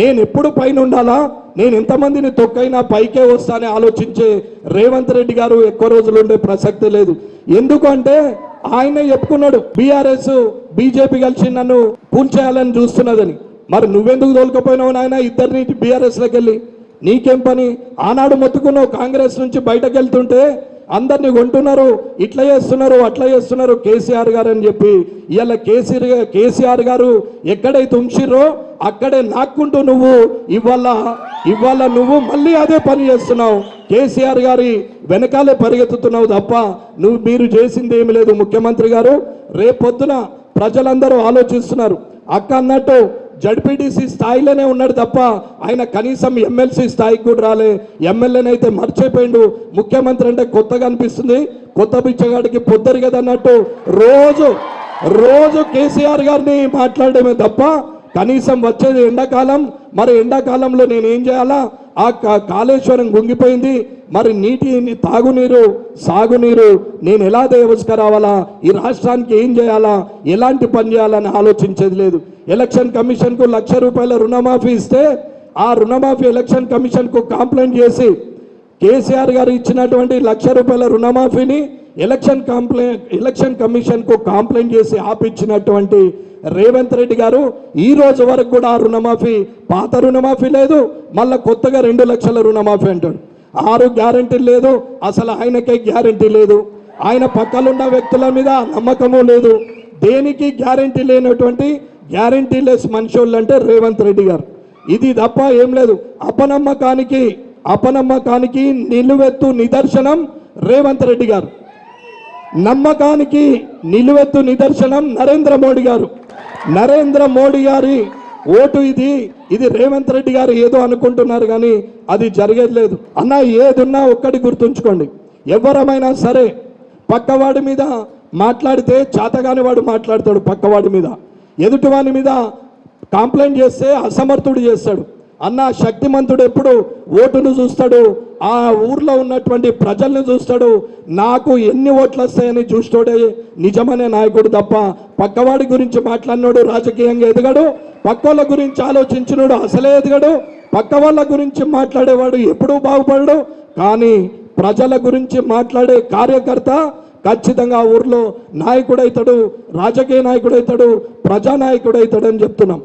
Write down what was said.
నేను ఎప్పుడు పైన ఉండాలా? నేను ఎంతమందిని తొక్కైనా పైకే వస్తానని ఆలోచించే రేవంత్ రెడ్డి గారు ఎక్కువ రోజులు ఉండే ప్రసక్తి లేదు. ఎందుకంటే ఆయన చెప్పుకున్నాడు బీఆర్ఎస్ బీజేపీ కలిసి నన్ను పూల్చేయాలని చూస్తున్నదని. మరి నువ్వెందుకు తోలుకపోయినావు నాయన? ఇద్దరిని బీఆర్ఎస్లోకి వెళ్ళి. నీకేం పని? ఆనాడు మొత్తుకున్నావు కాంగ్రెస్ నుంచి బయటకు వెళ్తుంటే అందరిని కొంటున్నారు ఇట్లా చేస్తున్నారు అట్లా చేస్తున్నారు కేసీఆర్ గారు అని చెప్పి. ఇవాళ కేసీఆర్ కేసీఆర్ గారు ఎక్కడైతే ఉంచిర్రో అక్కడే నాక్కుంటూ నువ్వు ఇవాళ ఇవాళ నువ్వు మళ్ళీ అదే పని చేస్తున్నావు. కేసీఆర్ గారి వెనకాలే పరిగెత్తుతున్నావు తప్ప నువ్వు మీరు చేసింది ఏమి లేదు ముఖ్యమంత్రి గారు. రేపొద్దున ప్రజలందరూ ఆలోచిస్తున్నారు. అక్క అన్నట్టు జడ్పీటీసీ స్థాయిలోనే ఉన్నాడు తప్ప ఆయన కనీసం ఎమ్మెల్సీ స్థాయికి కూడా రాలే. ఎమ్మెల్యేనైతే మర్చిపోయిండు. ముఖ్యమంత్రి అంటే కొత్తగా అనిపిస్తుంది. కొత్త బిచ్చగాడికి పొద్దరు కదా అన్నట్టు రోజు రోజు కేసీఆర్ గారిని మాట్లాడమే తప్ప కనీసం వచ్చేది ఎండాకాలం. మరి ఎండాకాలంలో నేను ఏం చేయాలా? ఆ కా- కాళేశ్వరం గుంగిపోయింది. మరి నీటి తాగునీరు సాగునీరు నేను ఎలా దేవస్కరావాలా ఈ రాష్ట్రానికి ఏం చేయాలా? ఎలాంటి పని చేయాలని ఆలోచించేది లేదు. ఎలక్షన్ కమిషన్కు లక్ష రూపాయల రుణమాఫీ ఇస్తే ఆ రుణమాఫీ ఎలక్షన్ కమిషన్కు కంప్లైంట్ చేసి కేసీఆర్ గారు ఇచ్చినటువంటి లక్ష రూపాయల రుణమాఫీని ఎలక్షన్ కంప్లైంట్ ఎలక్షన్ కమిషన్కు కంప్లైంట్ చేసి ఆపిచ్చినటువంటి రేవంత్ రెడ్డి గారు ఈ రోజు వరకు కూడా ఆ రుణమాఫీ పాత రుణమాఫీ లేదు మళ్ళీ కొత్తగా రెండు లక్షల రుణమాఫీ అంటాడు. ఆరు గ్యారంటీ లేదు అసలు ఆయనకే గ్యారంటీ లేదు. ఆయన పక్కలున్న వ్యక్తుల మీద నమ్మకము లేదు. దేనికి గ్యారంటీ లేనటువంటి గ్యారంటీ లెస్ మనుషులు అంటే రేవంత్ రెడ్డి గారు. ఇది తప్ప ఏం లేదు. అపనమ్మకానికి అపనమ్మకానికి నిలువెత్తు నిదర్శనం రేవంత్ రెడ్డి గారు. నమ్మకానికి నిలువెత్తు నిదర్శనం నరేంద్ర మోడీ గారు. నరేంద్ర మోడీ గారి ఓటు ఇది ఇది రేవంత్ రెడ్డి గారు ఏదో అనుకుంటున్నారు కానీ అది జరిగేది లేదు. అన్న ఏదున్నా ఒక్కటి గుర్తుంచుకోండి. ఎవరమైనా సరే పక్కవాడి మీద మాట్లాడితే చాతగాని వాడు మాట్లాడతాడు పక్కవాడి మీద. ఎదుటివాని మీద కంప్లైంట్ చేస్తే అసమర్థుడు చేస్తాడు. అన్న శక్తిమంతుడు ఎప్పుడు ఓటును చూస్తాడు? ఆ ఊర్లో ఉన్నటువంటి ప్రజల్ని చూస్తాడు. నాకు ఎన్ని ఓట్లు వస్తాయని చూస్తాడే నిజమనే నాయకుడు తప్ప పక్కవాడి గురించి మాట్లాడినాడు రాజకీయంగా ఎదగడు. పక్కోళ్ళ గురించి ఆలోచించినాడు అసలే ఎదగడు. పక్క వాళ్ళ గురించి మాట్లాడేవాడు ఎప్పుడూ బాగుపడడు. కానీ ప్రజల గురించి మాట్లాడే కార్యకర్త ఖచ్చితంగా ఊర్లో నాయకుడైతాడు రాజకీయ నాయకుడైతాడు ప్రజానాయకుడైతాడు అని చెప్తున్నాం.